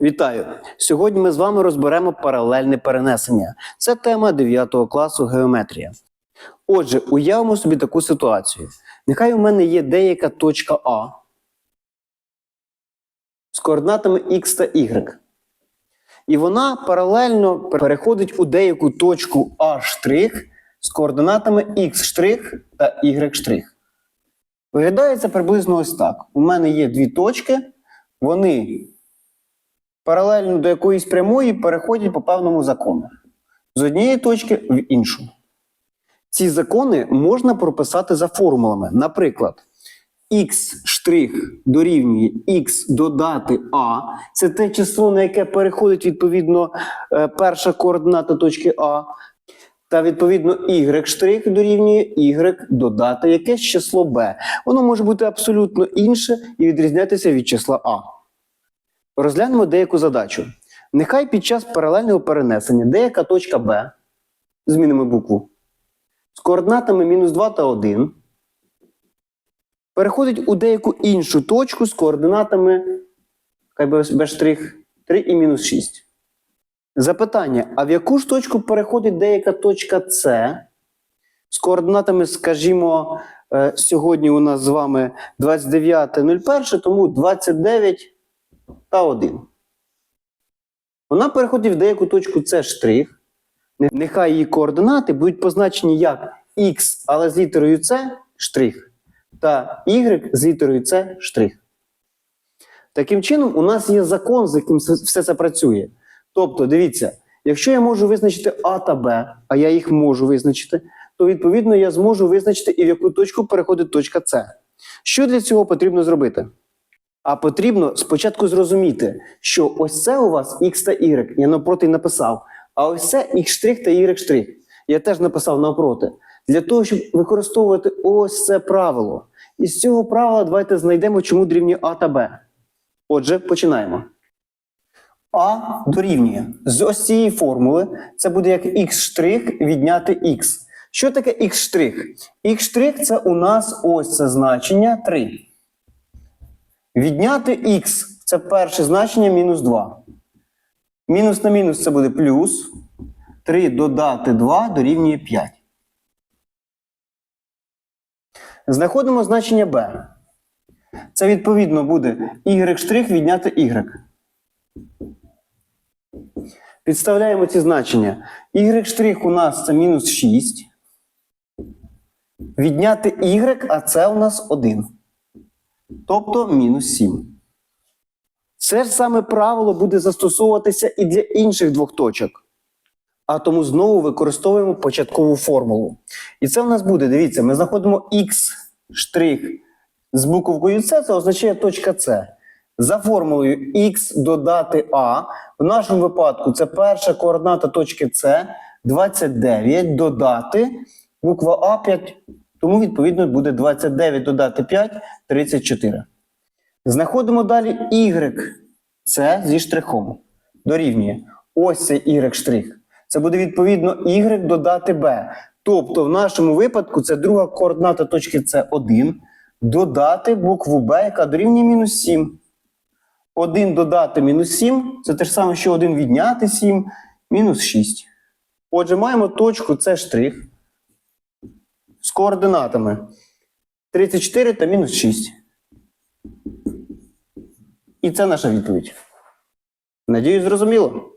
Вітаю! Сьогодні ми з вами розберемо паралельне перенесення. Це тема 9 класу геометрія. Отже, уявимо собі таку ситуацію. Нехай у мене є деяка точка А з координатами X та Y. І вона паралельно переходить у деяку точку А' з координатами X' та Y'. Виглядає це приблизно ось так. У мене є дві точки, вони паралельно до якоїсь прямої переходять по певному закону. З однієї точки в іншу. Ці закони можна прописати за формулами. Наприклад, x' дорівнює x додати a. Це те число, на яке переходить відповідно е, перша координата точки А. Та відповідно y' дорівнює y додати якесь число b. Воно може бути абсолютно інше і відрізнятися від числа А. Розглянемо деяку задачу. Нехай під час паралельного перенесення деяка точка B, змінимо букву, з координатами мінус 2 та 1, переходить у деяку іншу точку з координатами хай B' 3 і мінус 6. Запитання: а в яку ж точку переходить деяка точка С з координатами, скажімо, е, сьогодні у нас з вами 29.01, тому 29 та 1. Вона переходить в деяку точку С штрих. Нехай її координати будуть позначені як Х, але з літерою С штрих, та Y з літерою С штрих. Таким чином, у нас є закон, з яким все це працює. Тобто, дивіться, якщо я можу визначити А та Б, а я їх можу визначити, то відповідно я зможу визначити і в яку точку переходить точка С. Що для цього потрібно зробити? А потрібно спочатку зрозуміти, що ось це у вас X та Y, я навпроти написав, а ось це X' та Y'. Я теж написав навпроти. Для того, щоб використовувати ось це правило. І з цього правила давайте знайдемо, чому дорівнює А та Б. Отже, починаємо. А дорівнює. З ось цієї формули це буде як X' відняти X. Що таке X'? X' це у нас ось це значення 3. Відняти х це перше значення мінус 2. Мінус на мінус це буде плюс. 3 додати 2 дорівнює 5. Знаходимо значення b. Це відповідно буде y' відняти y. Підставляємо ці значення. y' у нас це мінус 6. Відняти y, а це у нас 1 тобто мінус 7. Це ж саме правило буде застосовуватися і для інших двох точок. А тому знову використовуємо початкову формулу. І це у нас буде, дивіться, ми знаходимо X' з буковкою С, це означає точка С. За формулою X додати А. В нашому випадку це перша координата точки С 29 додати буква А 5 тому, відповідно, буде 29 додати 5 34. Знаходимо далі y. Це зі штрихом. Дорівнює. Ось це y штрих. Це буде відповідно y додати b. Тобто, в нашому випадку це друга координата точки С 1. Додати букву b, яка дорівнює мінус 7. 1 додати мінус 7 це те ж саме, що 1 відняти 7, мінус 6. Отже, маємо точку С штрих з координатами 34 та мінус 6. І це наша відповідь. Надіюсь, зрозуміло.